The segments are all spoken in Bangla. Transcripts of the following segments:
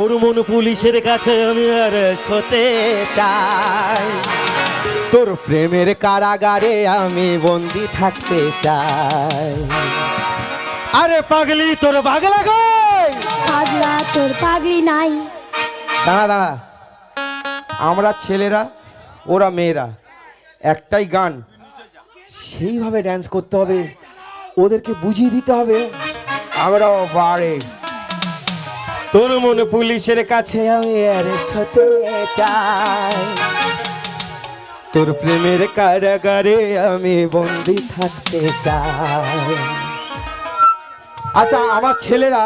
হরমোন পুলিশের কাছে আমি অ্যারেস্ট হতে চাই। তোর প্রেমের কারাগারে আমি বন্দি থাকতে চাই। আরে পাগলি তোর পাগলা কই? পাগলা তোর পাগলি নাই। দাঁড়া দাঁড়া। আমরা ছেলেরা ওরা মেয়েরা একটাই গান। সেইভাবে ড্যান্স করতে হবে। ওদেরকে বুঝিয়ে দিতে হবে। আমরাও বারে তোর মনে পুলিশের কাছে আমি অ্যারেস্ট হতে চাই। তোর প্রেমের কারাগারে আমি বন্দি থাকতে চাই। আচ্ছা আমার ছেলেরা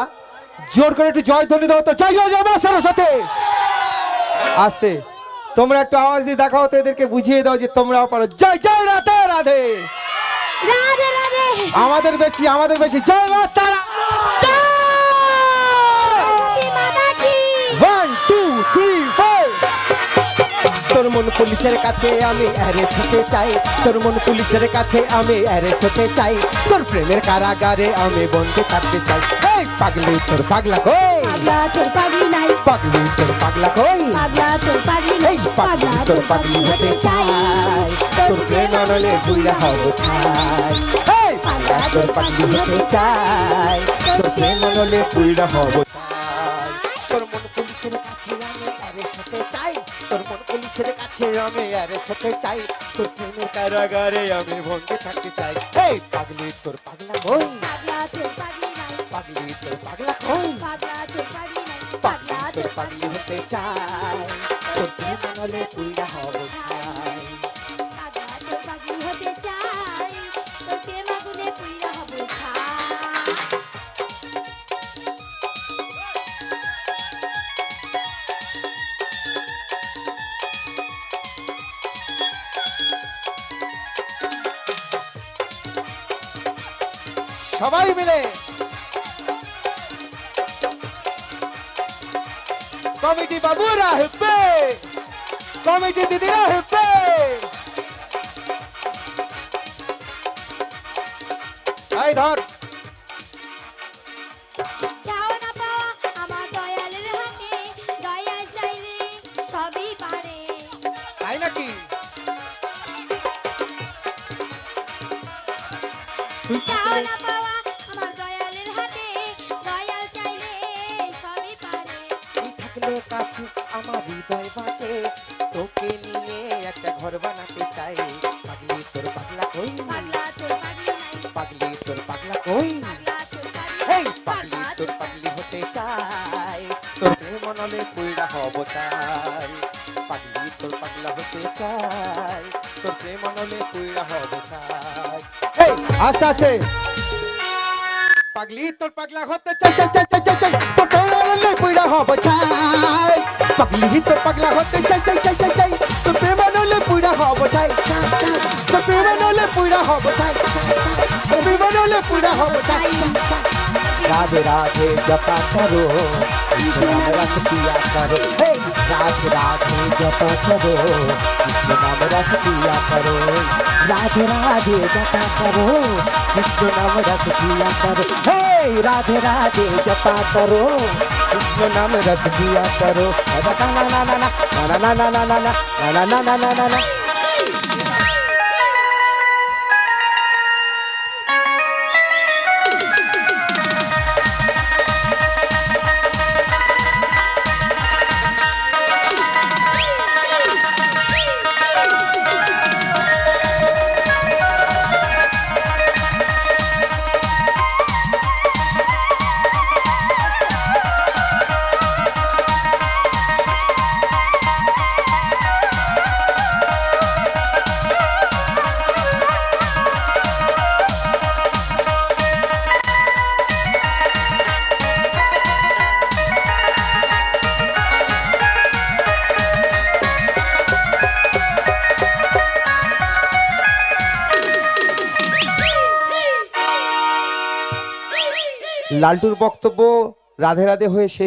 জোর করে একটু জয় ধ্বনি দাও তো। জয় জয় জয় মা সাথে। আসতে তোমরা একটু আওয়াজ দিয়ে দেখাও তো এদেরকে বুঝিয়ে দাও যে তোমরাও পারো। জয় জয় রাধে রাধে। আমাদের বেশি আমাদের বেশি। জয় মা তারা। তোর মন পুলিশের কাছে আমি অ্যারেস্ট হতে চাই। তোর মন পুলিশের কাছে আমি অ্যারেস্ট হতে চাই। তোর প্রেমের কারাগারে আমি বন্দি থাকতে চাই। এই পাগলি তোর পাগলা কই? পাগলা তোর পাগলি নাই। পাগলি তোর পাগলা কই? পাগলা তোর পাগলি নাই। পাগলি তোর পাগলি হতে চাই। তোর প্রেম আনলে বুইরা হব পাগলা তোর পাগলি হতে চাই। তোর প্রেম আনলে বুইরা হব অ্যারেস্ট হতে চাই তোর মন পুলিশের কাছে আমি অ্যারেস্ট হতে চাই। তোর প্রেমের কারাগারে আমি ভঙ্গে থাকতে চাই। এই পাগলি তোর পাগলা কই? পাগলা তোর পাগলি নাই। পাগলি তোর পাগলা কই? পাগলা তোর পাগলি হতে চাই। তোর প্রেম আনলে বুইরা হব ছাই সবাই মিলে। কমিটি বাবুরা হেপে কমিটি দিদিরা হেপে ধর। চাও না পাওয়া তুই থাকলে কাছে আমার হৃদয় বাঁচে। তোকে নিয়ে একটা ঘর বানাতে চাই। পাগলি তোর পাগলা কই পাগলা তোর পাগলি কই পাগলি এই পাগলি তোর পাগলি হতে চাই। তোর প্রেম নলে হব চাই। পাগলি তোর পাগলা হতে চাই। তোর প্রেম নলে পুইরা হব এই আস্তে আস্তে। পাগলি, তোর পাগলা হতে চল চল চল চল চল চল তোর প্রেমালে পুইড়া হব ছাই পাগলি, তোর পাগলা হতে চল চল চল চল চল তোর প্রেমালে পুইড়া হব ছাই তোর প্রেমালে পুইড়া হব ছাই তোর প্রেমালে পুইড়া হব ছাই রাধে রাধে, জপা করো। नाम रस पिया करो हे राधे राधे जपा करो कृष्ण नाम रस पिया करो राधे राधे जपा करो कृष्ण नाम रस पिया करो हे राधे राधे जपा करो कृष्ण नाम रस पिया करो ना ना ना ना ना ना ना ना ना ना ना ना ना ना ना ना লালটুর বক্তব্য রাধে রাধে হয়ে শেষ